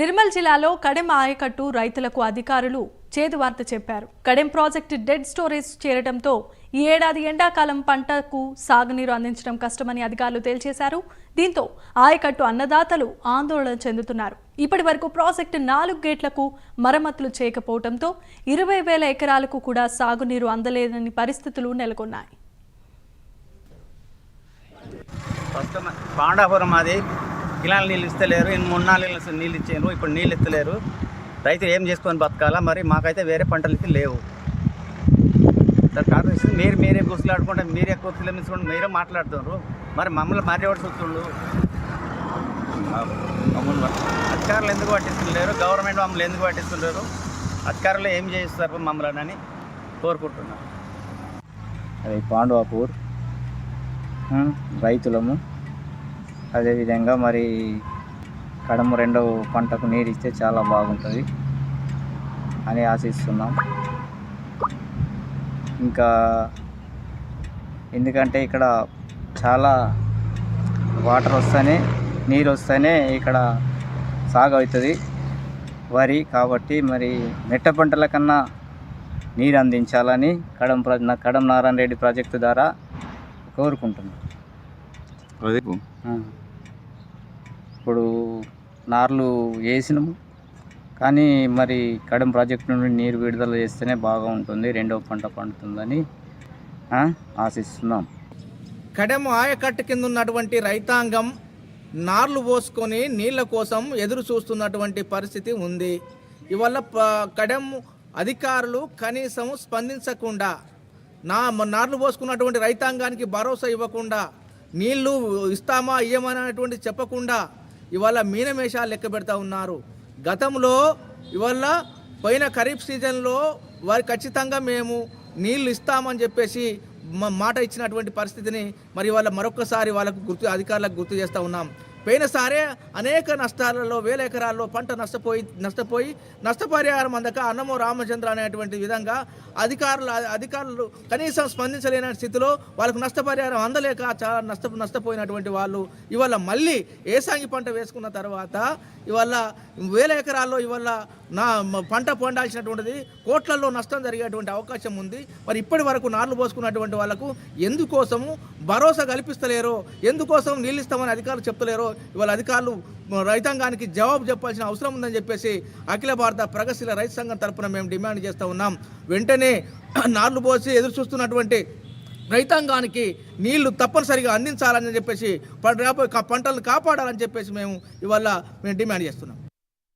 నిర్మల్ జిల్లాలో కడెం ఆయకట్టు రైతులకు అధికారులు చేదు వార్త చెప్పారు. కడెం ప్రాజెక్టు డెడ్ స్టోరేజ్ చేరడంతో ఈ ఏడాది ఎండాకాలం పంటకు సాగునీరు అందించడం కష్టమని అధికారులు తేల్చేశారు. దీంతో ఆయకట్టు అన్నదాతలు ఆందోళన చెందుతున్నారు. ఇప్పటి వరకు ప్రాజెక్టు నాలుగు గేట్లకు మరమ్మతులు చేయకపోవడంతో ఇరవై వేల ఎకరాలకు కూడా సాగునీరు అందలేదని పరిస్థితులు నెలకొన్నాయి. కిలాలు నీళ్ళు ఇస్తలేరు మూడు నాలుగు నెలలు నీళ్ళు ఇచ్చారు ఇప్పుడు నీళ్ళు ఇస్తలేరు. రైతులు ఏం చేసుకొని బతకాలా? మరి మాకైతే వేరే పంటలు అయితే లేవు. సార్ కార్పొరేషన్ మీరు మీరే గుసలాడుకుంటే మీరే కుర్చీలు మించుకుంటే మీరే మాట్లాడుతున్నారు మరి మమ్మల్ని మర్యాద చూస్తుండు? అధికారులు ఎందుకు పట్టిస్తుండలేరు గవర్నమెంట్ మమ్మల్ని ఎందుకు పట్టిస్తుంటారు అధికారులు ఏం చేస్తారు మమ్మల్ని అని కోరుకుంటున్నాను. అది పాండవాపూర్. రైతులము. అదేవిధంగా మరి కడమ రెండవ పంటకు నీరు ఇస్తే చాలా బాగుంటుంది అని ఆశిస్తున్నాం. ఇంకా ఎందుకంటే ఇక్కడ చాలా వాటర్ వస్తేనే నీరు వస్తేనే ఇక్కడ సాగు అవుతుంది వరి కాబట్టి మరి మెట్ట పంటల కన్నా నీరు అందించాలని కడం ప్ర కడం నారాయణ రెడ్డి ప్రాజెక్టు ద్వారా కోరుకుంటున్నాం. ఆ. ఇప్పుడు నార్లు వేసినాము. కానీ మరి కడం ప్రాజెక్టు నుండి నీరు విడుదల చేస్తేనే బాగా ఉంటుంది. రెండవ పంట పండుతుందని ఆ, ఆశిస్తున్నాం. కడెం ఆయకట్టు కింద ఉన్నటువంటి రైతాంగం నార్లు పోసుకొని నీళ్ళ కోసం ఎదురు చూస్తున్నటువంటి పరిస్థితి ఉంది. ఇవల్ల ప- కడెం అధికారులు కనీసం స్పందించకుండా నా నార్లు పోసుకున్నటువంటి రైతాంగానికి భరోసా ఇవ్వకుండా నీళ్ళు ఇస్తామా ఇయ్యమనేటువంటి చెప్పకుండా ఇవాళ మీనమేషాలు లెక్క పెడతా ఉన్నారు. గతంలో ఇవాళ పోయిన ఖరీఫ్ సీజన్లో వారి ఖచ్చితంగా మేము నీళ్ళు ఇస్తామని చెప్పేసి మాట ఇచ్చినటువంటి పరిస్థితిని మరి వాళ్ళ మరొకసారి వాళ్ళకు గుర్తు అధికారులకు గుర్తు చేస్తూ ఉన్నాం. పోయినసారే అనేక నష్టాలలో వేల ఎకరాల్లో పంట నష్టపోయి నష్టపోయి నష్టపరిహారం అందక అన్నమో రామచంద్ర అనేటువంటి విధంగా అధికారులు అధికారులు కనీసం స్పందించలేని స్థితిలో వాళ్ళకు నష్టపరిహారం అందలేక చాలా నష్ట నష్టపోయినటువంటి వాళ్ళు ఇవాళ మళ్ళీ ఏసాంగి పంట వేసుకున్న తర్వాత ఇవాళ వేల ఎకరాల్లో ఇవాళ నా పంట పండాల్సినటువంటిది కోట్లలో నష్టం జరిగేటువంటి అవకాశం ఉంది. మరి ఇప్పటి వరకు నార్లు పోసుకున్నటువంటి వాళ్ళకు ఎందుకోసము భరోసా కల్పిస్తలేరో ఎందుకోసం నీళ్ళు ఇస్తామని అధికారులు చెప్తలేరో ఇవాళ అధికారులు రైతాంగానికి జవాబు చెప్పాల్సిన అవసరం ఉందని చెప్పేసి అఖిల భారత ప్రగతిశీల రైతు సంఘం తరపున మేము డిమాండ్ చేస్తూ ఉన్నాం. వెంటనే నార్లు పోసి ఎదురు చూస్తున్నటువంటి రైతాంగానికి నీళ్ళు తప్పనిసరిగా అందించాలని చెప్పేసి పంటలను కాపాడాలని చెప్పేసి మేము ఇవాళ మేము డిమాండ్ చేస్తున్నాం.